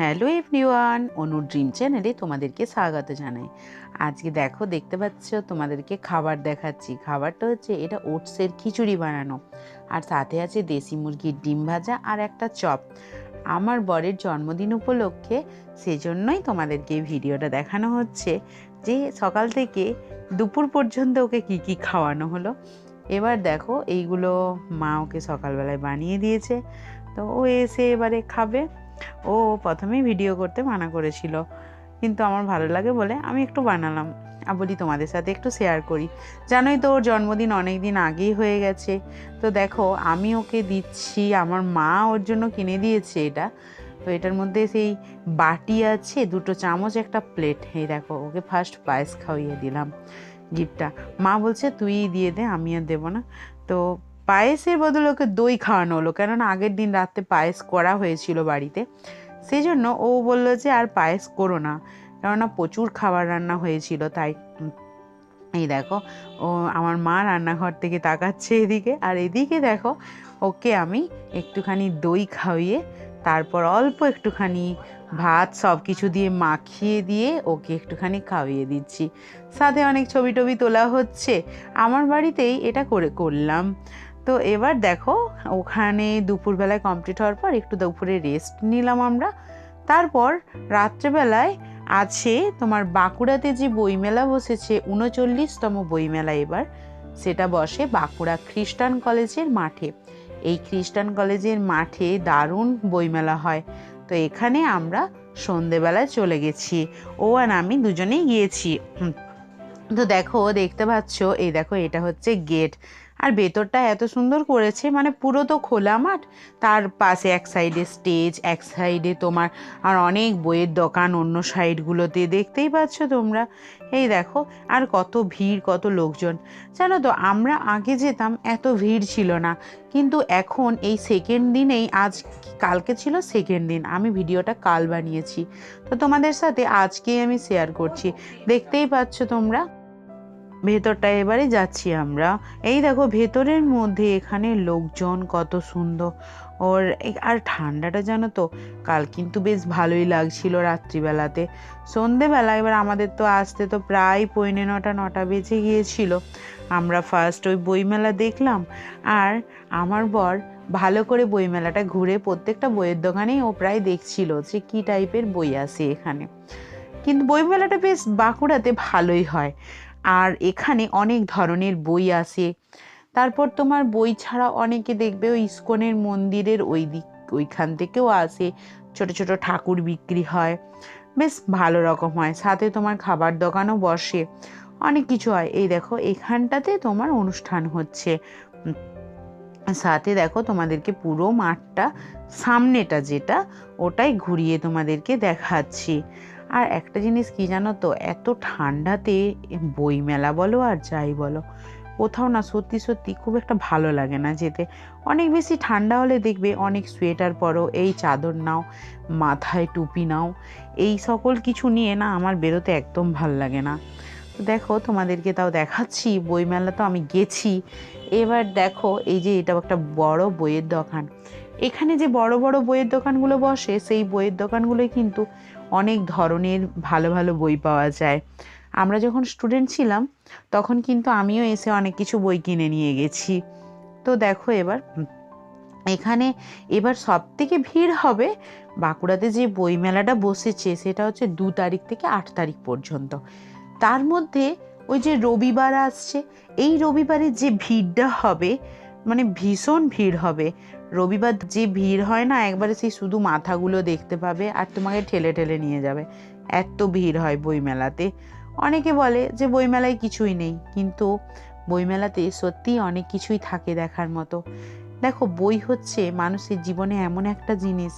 Hello everyone অনুর dream চ্যানেলে তোমাদেরকে স্বাগত জানাই। আজকে দেখো, দেখতে পাচ্ছ, তোমাদেরকে খাবার দেখাচ্ছি। খাবারটা হচ্ছে এটা ওটসের খিচুড়ি বানানো। আর সাথে আছে দেশি মুরগির ডিম ভাজা আর একটা চপ। আমার বরের জন্মদিন উপলক্ষে সেজন্যই তোমাদেরকে ভিডিওটা দেখানো হচ্ছে, যে সকাল থেকে দুপুর পর্যন্ত ওকে কি কি খাওয়ানো হলো। এবার দেখো, এইগুলো মা ওকে সকালবেলায় বানিয়ে দিয়েছে। তো ও এসে এবারে খাবে। ও প্রথমেই ভিডিও করতে মানা করেছিল। কিন্তু আমার ভালো লাগে বলে আমি একটু বানালাম। আর বলি তোমাদের সাথে একটু শেয়ার করি। জানোই তো ওর জন্মদিন অনেক দিন আগেই হয়ে গেছে। তো দেখো, আমি ওকে দিচ্ছি, আমার মা ওর জন্য কিনে দিয়েছে এটা। তো এটার মধ্যে সেই বাটি আছে, দুটো চামচ, একটা প্লেট এই দেখো, ওকে ফার্স্ট পায়েস খাওয়িয়ে দিলাম গিফটটা মা বলছে, তুই দিয়ে দে, আমি আর দেবো না। তো পায়েসের বদলে ওকে দই খাওয়ানো হলো, কেননা আগের দিন রাতে পায়েস করা হয়েছিল বাড়িতে। সেই জন্য ও বলল যে, আর পায়েস করো না। কেননা প্রচুর খাবার রান্না হয়েছিল, তাই এই দেখো, ও আমার মা রান্নাঘর থেকে তাকাচ্ছে এদিকে। আর এদিকে দেখো, ওকে আমি একটুখানি দই খাওয়িয়ে তারপর অল্প একটুখানি ভাত সব কিছু দিয়ে মাখিয়ে দিয়ে ওকে একটুখানি খাওয়িয়ে দিচ্ছি। সাথে অনেক ছবি টবি তোলা হচ্ছে। আমার বাড়িতেই এটা করে করলাম। তো এবার দেখো, ওখানে দুপুরবেলায় কমপ্লিট হওয়ার পর একটু দুপুরে রেস্ট নিলাম আমরা। তারপর রাত্রেবেলায় আছে তোমার বাঁকুড়াতে যে বইমেলা বসেছে, উনচল্লিশতম বইমেলা এবার। সেটা বসে বাঁকুড়া খ্রিস্টান কলেজের মাঠে। এই খ্রিস্টান কলেজের মাঠে দারুণ বইমেলা হয়। তো এখানে আমরা সন্ধেবেলায় চলে গেছি। ও আর আমি দুজনেই গিয়েছি। তো দেখো, দেখতে পাচ্ছ, এই দেখো, এটা হচ্ছে গেট আর ভেতরটা এত সুন্দর করেছে মানে পুরো তো খোলা মাঠ, তার পাশে এক সাইডে স্টেজ এক সাইডে তোমার আর অনেক বইয়ের দোকান, অন্য সাইডগুলোতে দেখতেই পাচ্ছ তোমরা। এই দেখো, আর কত ভিড়, কত লোকজন। জানো তো, আমরা আগে যেতাম, এত ভিড় ছিল না। কিন্তু এখন এই সেকেন্ড দিনেই, আজ কালকে ছিল সেকেন্ড দিন, আমি ভিডিওটা কাল বানিয়েছি। তো তোমাদের সাথে আজকেই আমি শেয়ার করছি। দেখতেই পাচ্ছ তোমরা। ভেতরটা এবারে যাচ্ছি আমরা। এই দেখো, ভেতরের মধ্যে এখানে লোকজন কত সুন্দর। ওর আর ঠান্ডাটা জানো তো, কাল কিন্তু বেশ ভালোই লাগছিল রাত্রিবেলাতে। সন্ধেবেলা এবার আমাদের তো আসতে তো প্রায় পৌনে নটা নটা বেজে গিয়েছিল। আমরা ফার্স্ট ওই বইমেলা দেখলাম। আর আমার বর ভালো করে বইমেলাটা ঘুরে প্রত্যেকটা বইয়ের দোকানেই ও প্রায় দেখছিল যে কী টাইপের বই আছে এখানে। কিন্তু বইমেলাটা বেশ বাঁকুড়াতে ভালোই হয়। আর এখানে অনেক ধরনের বই আসে তারপর তোমার বই ছাড়া অনেকে দেখবে ওই ইস্কনের মন্দিরের ওই দিক, ওইখান থেকেও আসে। ছোট ছোট ঠাকুর বিক্রি হয়। বেশ ভালো রকম হয়। সাথে তোমার খাবার দোকানও বসে। অনেক কিছু হয়। এই দেখো, এখানটাতে তোমার অনুষ্ঠান হচ্ছে। সাথে দেখো, তোমাদেরকে পুরো মাঠটা, সামনেটা যেটা, ওটাই ঘুরিয়ে তোমাদেরকে দেখাচ্ছি। আর একটা জিনিস কি জানো তো, এত ঠান্ডাতে বইমেলা বলো আর যাই বলো, কোথাও না সত্যি সত্যি খুব একটা ভালো লাগে না যেতে। অনেক বেশি ঠান্ডা হলে দেখবে অনেক সোয়েটার পরো, এই চাদর নাও, মাথায় টুপি নাও, এই সকল কিছু নিয়ে না আমার বেরোতে একদম ভালো লাগে না। দেখো, তোমাদেরকে তাও দেখাচ্ছি। বইমেলা তো আমি গেছি। এবার দেখো, এই যে এটা একটা বড় বইয়ের দোকান। এখানে যে বড় বড় বইয়ের দোকানগুলো বসে, সেই বইয়ের দোকানগুলোয় কিন্তু অনেক ধরনের ভালো ভালো বই পাওয়া যায়। আমরা যখন স্টুডেন্ট ছিলাম, তখন কিন্তু আমিও এসে অনেক কিছু বই কিনে নিয়ে গেছি। তো দেখো এবার এখানে এবার সব থেকে ভিড় হবে বাঁকুড়াতে যে বইমেলাটা বসেছে, সেটা হচ্ছে দু তারিখ থেকে আট তারিখ পর্যন্ত। তার মধ্যে ওই যে রবিবার আসছে, এই রবিবারে যে ভিড়টা হবে মানে ভীষণ ভিড় হবে। রবিবার যে ভিড় হয় না, একবারে সেই শুধু মাথাগুলো দেখতে পাবে আর তোমাকে ঠেলে ঠেলে নিয়ে যাবে। এত ভিড় হয় বইমেলাতে। অনেকে বলে যে বইমেলায় কিছুই নেই, কিন্তু বইমেলাতে সত্যিই অনেক কিছুই থাকে দেখার মতো। দেখো, বই হচ্ছে মানুষের জীবনে এমন একটা জিনিস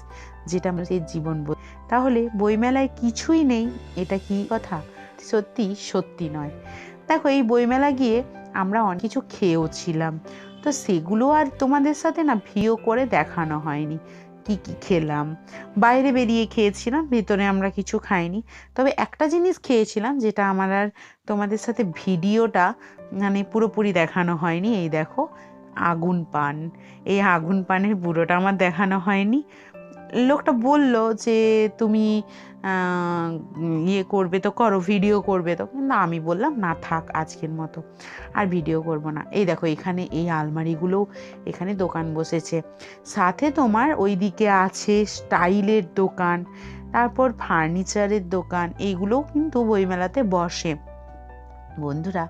যেটা মানুষের জীবন বই তাহলে বইমেলায় কিছুই নেই, এটা কি কথা? সত্যি সত্যি নয়। দেখো, এই বইমেলা গিয়ে আমরা অনেক কিছু খেয়েও ছিলাম তো সেগুলো আর তোমাদের সাথে না ভিও করে দেখানো হয়নি। কি কি খেলাম, বাইরে বেরিয়ে খেয়েছিলাম, ভেতরে আমরা কিছু খাইনি। তবে একটা জিনিস খেয়েছিলাম, যেটা আমার আর তোমাদের সাথে ভিডিওটা মানে পুরোপুরি দেখানো হয়নি। এই দেখো, আগুন পান। এই আগুন পানের বুড়োটা আমার দেখানো হয়নি। লোকটা বলল যে, তুমি ইয়ে করবে তো করো ভিডিও করবে তো। কিন্তু আমি বললাম, না থাক, আজকের মতো। আর ভিডিও করব না। এই দেখো, এখানে এই আলমারিগুলো এখানে দোকান বসেছে। সাথে তোমার ওইদিকে আছে স্টাইলের দোকান, তারপর ফার্নিচারের দোকান এইগুলোও কিন্তু বইমেলাতে বসে। বন্ধুরা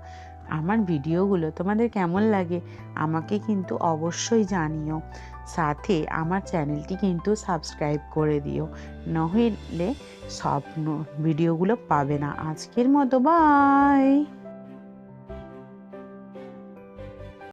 আমার ভিডিওগুলো তোমাদের কেমন লাগে আমাকে কিন্তু অবশ্যই জানিও। সাথে আমার চ্যানেলটি কিন্তু সাবস্ক্রাইব করে দিও। নইলে সব ভিডিওগুলো পাবে না। আজকের মতো বাই!